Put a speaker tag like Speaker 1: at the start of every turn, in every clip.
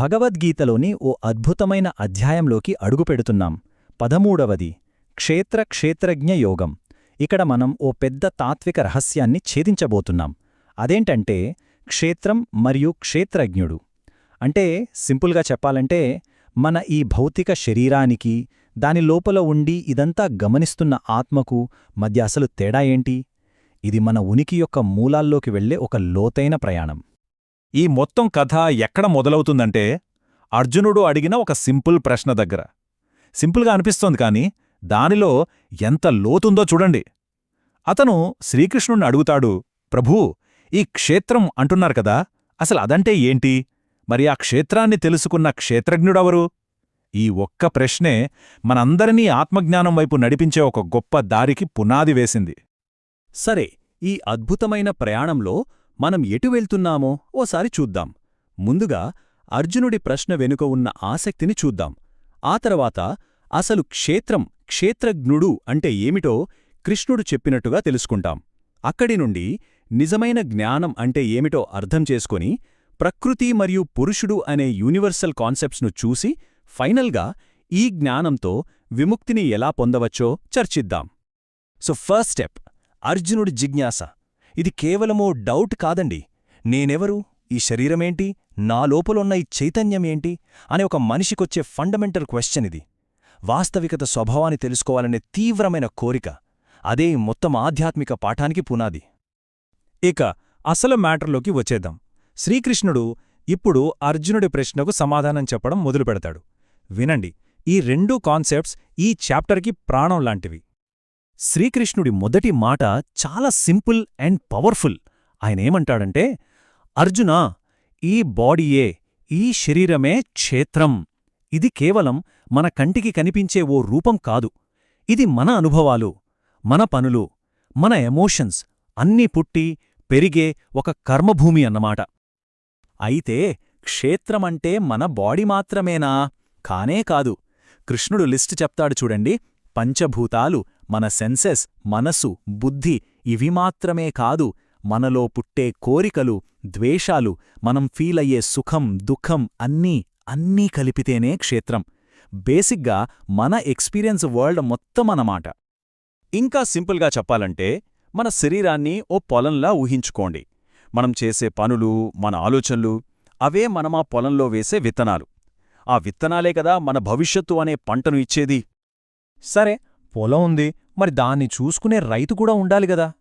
Speaker 1: భగవద్గీతలోని ఓ అద్భుతమైన అధ్యాయంలోకి అడుగుపెడుతున్నాం. పదమూడవది క్షేత్ర క్షేత్రజ్ఞ యోగం. ఇక్కడ మనం ఓ పెద్ద తాత్విక రహస్యాన్ని ఛేదించబోతున్నాం. అదేంటంటే క్షేత్రం మరియు క్షేత్రజ్ఞుడు. అంటే సింపుల్గా చెప్పాలంటే మన ఈ భౌతిక శరీరానికి దాని లోపల ఉండి ఇదంతా గమనిస్తున్న ఆత్మకు మధ్య అసలు తేడా ఏంటి? ఇది మన ఉనికి యొక్క మూలాల్లోకి వెళ్ళే ఒక లోతైన ప్రయాణం.
Speaker 2: ఈ మొత్తం కథ ఎక్కడ మొదలవుతుందంటే అర్జునుడు అడిగిన ఒక సింపుల్ ప్రశ్న దగ్గర. సింపుల్గా అనిపిస్తోంది కాని దానిలో ఎంత లోతుందో చూడండి. అతను శ్రీకృష్ణుణ్ణి అడుగుతాడు ప్రభూ ఈ క్షేత్రం అంటున్నారు కదా అసలు అదంటే ఏంటి? మరి ఆ క్షేత్రాన్ని తెలుసుకున్న క్షేత్రజ్ఞుడెవరు? ఈ ఒక్క ప్రశ్నే మనందరినీ ఆత్మజ్ఞానం వైపు నడిపించే ఒక గొప్ప దారికి పునాది వేసింది.
Speaker 1: సరే ఈ అద్భుతమైన ప్రయాణంలో మనం ఎటు వెళ్తున్నామో ఓసారి చూద్దాం. ముందుగా అర్జునుడి ప్రశ్న వెనుక ఉన్న ఆసక్తిని చూద్దాం. ఆ తర్వాత అసలు క్షేత్రం క్షేత్రజ్ఞుడు అంటే ఏమిటో కృష్ణుడు చెప్పినట్టుగా తెలుసుకుంటాం. అక్కడి నుండి నిజమైన జ్ఞానం అంటే ఏమిటో అర్థం చేసుకొని ప్రకృతి మరియు పురుషుడు అనే యూనివర్సల్ కాన్సెప్ట్స్ను చూసి ఫైనల్గా ఈ జ్ఞానంతో విముక్తిని ఎలా పొందవచ్చో చర్చిద్దాం. సో ఫస్ట్ స్టెప్ అర్జునుడి జిజ్ఞాస. ఇది కేవలమో డౌట్ కాదండి. నేనెవరు? ఈ శరీరమేంటి? నా లోపలున్న ఈ చైతన్యమేంటి? అనే ఒక మనిషికొచ్చే ఫండమెంటల్ క్వశ్చన్ ఇది. వాస్తవికత స్వభావాన్ని తెలుసుకోవాలనే తీవ్రమైన కోరిక. అదే మొత్తం ఆధ్యాత్మిక పాఠానికి పునాది.
Speaker 2: ఇక అసలు మ్యాటర్లోకి వచ్చేద్దాం. శ్రీకృష్ణుడు ఇప్పుడు అర్జునుడి ప్రశ్నకు సమాధానం చెప్పడం మొదలుపెడతాడు. వినండి ఈ రెండు కాన్సెప్ట్స్ ఈ చాప్టర్కి ప్రాణం లాంటివి.
Speaker 1: శ్రీకృష్ణుడి మొదటి మాట చాలా సింపుల్ అండ్ పవర్ఫుల్. ఆయనేమంటాడంటే అర్జునా ఈ బాడీయే ఈ శరీరమే క్షేత్రం. ఇది కేవలం మన కంటికి కనిపించే ఓ రూపం కాదు. ఇది మన అనుభవాలు మన పనులు మన ఎమోషన్స్ అన్నీ పుట్టి పెరిగే ఒక కర్మభూమి అన్నమాట. అయితే క్షేత్రమంటే మన బాడీ మాత్రమేనా? కానే కాదు. కృష్ణుడు లిస్ట్ చెప్తాడు చూడండి పంచభూతాలు మన సెన్సెస్ మనసు బుద్ధి ఇవి మాత్రమే కాదు మనలో పుట్టే కోరికలు ద్వేషాలు మనం ఫీలయ్యే సుఖం దుఃఖం అన్నీ అన్నీ కలిపితేనే క్షేత్రం. బేసిక్గా మన ఎక్స్పీరియన్స్ వరల్డ్ మొత్తం అన్నమాట. ఇంకా సింపుల్గా చెప్పాలంటే మన శరీరాన్ని ఓ పొలంలా ఊహించుకోండి. మనం చేసే పనులు మన ఆలోచనలు అవే మనమా పొలంలో వేసే విత్తనాలు. ఆ విత్తనాలే కదా మన భవిష్యత్తు అనే పంటను ఇచ్చేది.
Speaker 2: సరే పొలం ఉంది మరి దాన్ని చూసుకునే రైతు కూడా ఉండాలి గదా.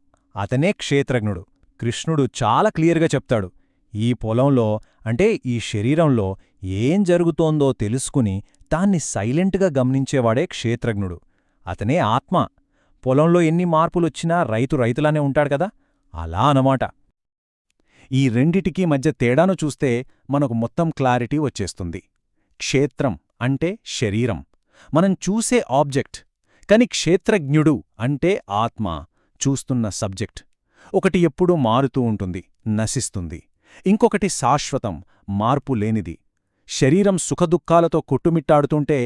Speaker 2: అతనే క్షేత్రజ్ఞుడు. కృష్ణుడు చాలా క్లియర్గా చెప్తాడు. ఈ పొలంలో అంటే ఈ శరీరంలో ఏం జరుగుతోందో తెలుసుకుని దాన్ని సైలెంట్గా గమనించేవాడే క్షేత్రజ్ఞుడు. అతనే ఆత్మ. పొలంలో ఎన్ని మార్పులొచ్చినా రైతు రైతులానే ఉంటాడు కదా. అలా అనమాట. ఈ రెండిటికీ మధ్య తేడాను చూస్తే మనకు మొత్తం క్లారిటీ వచ్చేస్తుంది. క్షేత్రం అంటే శరీరం. మనం చూసే ఆబ్జెక్ట్ కాని క్షేత్రజ్ఞుడు అంటే ఆత్మ చూస్తున్న సబ్జెక్ట్. ఒకటి ఎప్పుడూ మారుతూ ఉంటుంది నశిస్తుంది. ఇంకొకటి శాశ్వతం మార్పు లేనిది. శరీరం సుఖదుఖాలతో కొట్టుమిట్టాడుతుంటే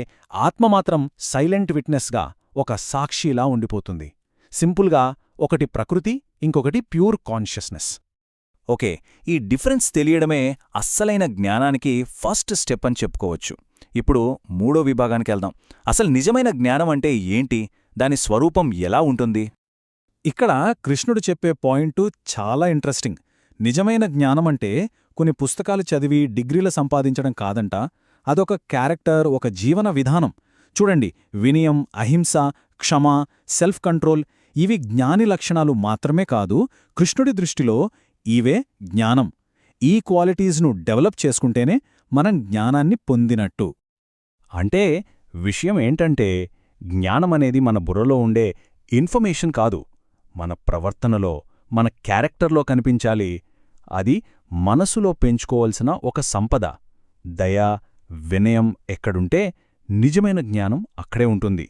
Speaker 2: ఆత్మ మాత్రం సైలెంట్ విట్నెస్గా ఒక సాక్షిలా ఉండిపోతుంది. సింపుల్గా ఒకటి ప్రకృతి ఇంకొకటి ప్యూర్ కాన్షియస్నెస్.
Speaker 1: ఓకే ఈ డిఫరెన్స్ తెలియడమే అస్సలైన జ్ఞానానికి ఫస్ట్ స్టెప్ అని చెప్పుకోవచ్చు. ఇప్పుడు మూడో విభాగానికి వెళ్దాం. అసలు నిజమైన జ్ఞానం అంటే ఏంటి? దాని స్వరూపం ఎలా ఉంటుంది?
Speaker 2: ఇక్కడ కృష్ణుడు చెప్పే పాయింటు చాలా ఇంట్రెస్టింగ్. నిజమైన జ్ఞానమంటే కొన్ని పుస్తకాలు చదివి డిగ్రీలు సంపాదించడం కాదంట. అదొక క్యారెక్టర్ ఒక జీవన విధానం. చూడండి వినయం అహింస క్షమ సెల్ఫ్ కంట్రోల్ ఇవి జ్ఞాని లక్షణాలు మాత్రమే కాదు కృష్ణుడి దృష్టిలో ఇవే జ్ఞానం. ఈ క్వాలిటీస్ను డెవలప్ చేసుకుంటేనే మనం జ్ఞానాన్ని పొందినట్టు.
Speaker 1: అంటే విషయం ఏంటంటే జ్ఞానమనేది మన బుర్రలో ఉండే ఇన్ఫర్మేషన్ కాదు. మన ప్రవర్తనలో మన క్యారెక్టర్లో కనిపించాలి. అది మనసులో పెంచుకోవలసిన ఒక సంపద. దయ వినయం ఎక్కడుంటే నిజమైన జ్ఞానం అక్కడే ఉంటుంది.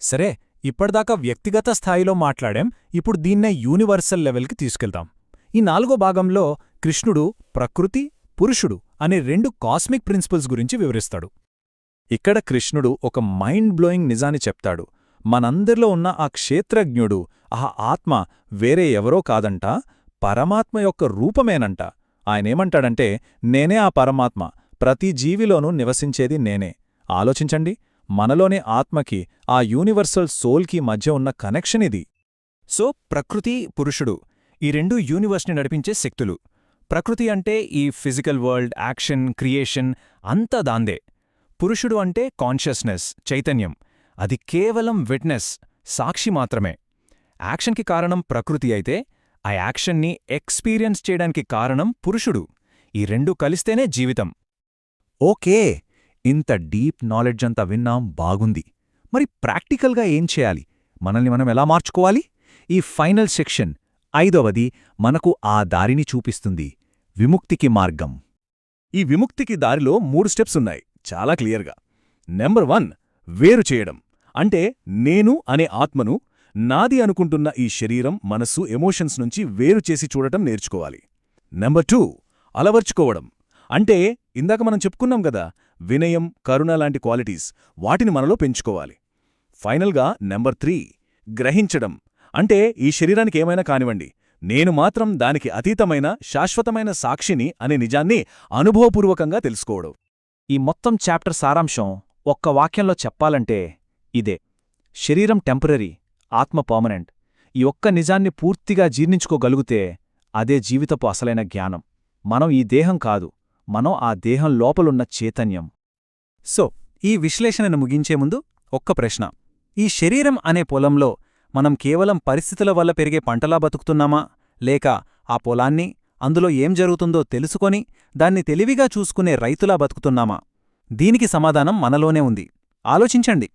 Speaker 2: సరే ఇప్పటిదాకా వ్యక్తిగత స్థాయిలో మాట్లాడాం. ఇప్పుడు దీన్నే యూనివర్సల్ లెవెల్కి తీసుకెళ్తాం. ఈ నాలుగో భాగంలో కృష్ణుడు ప్రకృతి పురుషుడు. అనే రెండు కాస్మిక్ ప్రిన్సిపల్స్ గురించి వివరిస్తాడు. ఇక్కడ కృష్ణుడు ఒక మైండ్ బ్లోయింగ్ నిజాన్ని చెప్తాడు. మనందరిలో ఉన్న ఆ క్షేత్రజ్ఞుడు ఆ ఆత్మ వేరే ఎవరో కాదంట పరమాత్మ యొక్క రూపమేనంట. ఆయనేమంటాడంటే నేనే ఆ పరమాత్మ ప్రతి జీవిలోనూ నివసించేది నేనే. ఆలోచించండి మనలోని ఆత్మకి ఆ యూనివర్సల్ సోల్కి మధ్య ఉన్న కనెక్షన్ ఇది సో ప్రకృతి పురుషుడు ఈ రెండు యూనివర్స్ని నడిపించే శక్తులు. ప్రకృతి అంటే ఈ ఫిజికల్ వరల్డ్ యాక్షన్ క్రియేషన్ అంతా దాందే. పురుషుడు అంటే కాన్షియస్నెస్ చైతన్యం. అది కేవలం విట్నెస్ సాక్షి మాత్రమే. యాక్షన్కి కారణం ప్రకృతి అయితే ఆ యాక్షన్ని ఎక్స్పీరియన్స్ చేయడానికి కారణం పురుషుడు. ఈ రెండు కలిస్తేనే జీవితం.
Speaker 1: ఓకే ఇంత డీప్ నాలెడ్జ్ అంతా విన్నాం బాగుంది. మరి ప్రాక్టికల్గా ఏం చేయాలి? మనల్ని మనం ఎలా మార్చుకోవాలి? ఈ ఫైనల్ సెక్షన్ ఐదవది మనకు ఆ దారిని చూపిస్తుంది. విముక్తికి మార్గం. ఈ విముక్తికి దారిలో మూడు స్టెప్స్ ఉన్నాయి. చాలా క్లియర్గా. నెంబర్ వన్ వేరు చేయడం. అంటే నేను అనే ఆత్మను నాది అనుకుంటున్న ఈ శరీరం మనస్సు ఎమోషన్స్ నుంచి వేరు చేసి చూడటం నేర్చుకోవాలి. నెంబర్ టూ అలవర్చుకోవడం. అంటే ఇందాక మనం చెప్పుకున్నాం కదా వినయం కరుణ లాంటి క్వాలిటీస్ వాటిని మనలో పెంచుకోవాలి. ఫైనల్గా నెంబర్ త్రీ గ్రహించడం. అంటే ఈ శరీరానికి ఏమైనా కానివ్వండి. నేను మాత్రం దానికి అతీతమైన శాశ్వతమైన సాక్షిని అనే నిజాన్ని అనుభవపూర్వకంగా తెలుసుకోవడం
Speaker 2: ఈ మొత్తం చాప్టర్ సారాంశం ఒక్క వాక్యంలో చెప్పాలంటే ఇదే. శరీరం టెంపరరీ ఆత్మ పర్మనెంట్. ఈ ఒక్క నిజాన్ని పూర్తిగా జీర్ణించుకోగలిగితే అదే జీవితపు అసలైన జ్ఞానం. మనం ఈ దేహం కాదు మనం ఆ దేహం లోపలున్న చైతన్యం. సో ఈ విశ్లేషణను ముగించే ముందు ఒక్క ప్రశ్న. ఈ శరీరం అనే పొలంలో మనం కేవలం పరిస్థితుల వల్ల పెరిగే పంటలా బతుకుతున్నామా? లేక ఆ పొలాన్ని అందులో ఏం జరుగుతుందో తెలుసుకొని దాన్ని తెలివిగా చూసుకునే రైతులా బతుకుతున్నామా? దీనికి సమాధానం మనలోనే ఉంది. ఆలోచించండి.